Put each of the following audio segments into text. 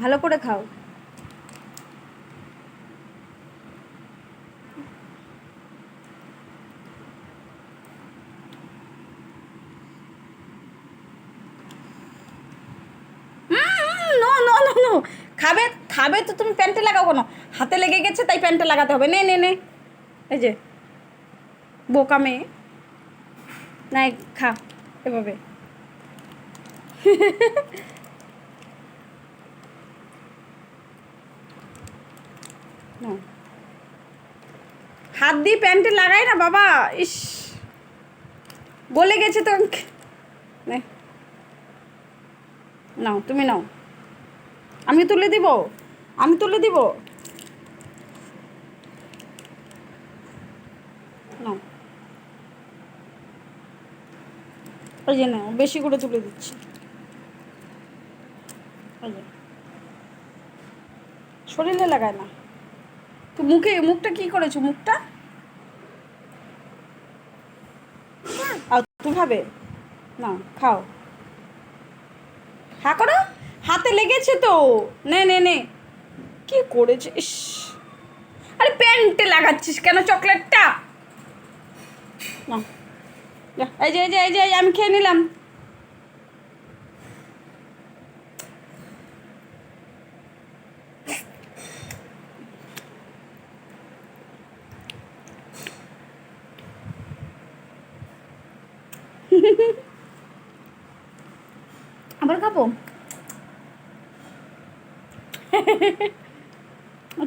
ভালো করে খাও। খাবে খাবে তো তুমি প্যান্টে লাগাও কেন? হাতে লেগে গেছে, তাই প্যান্টে লাগাতে হবে। নে নে নে। এই যে, বোকা মেয়ে। নাই, খা, এভাবে। হাত দিয়ে প্যান্টে লাগাই না, বাবা। ইস। বলে গেছে তো। নাও, তুমি নাও। আমি তুলে দিব। আমি তুলে দিব। নাও। ওই যে নাও, বেশি করে তুলে দিচ্ছি। শরীরে লাগায় না। তো মুখে মুখটা কি করেছ? মুখটা? খাবে? না খাও। হ্যাঁ করো। হাতে লেগেছে তো। নে নে নে। কি করেছে? ইস। আরে প্যান্টে লাগাচ্ছিস কেন চকলেটটা? না। এই যে এই যে এই যে, আমি খেয়ে নিলাম। আবার খাব?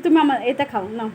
তুমি আমার এটা খাও না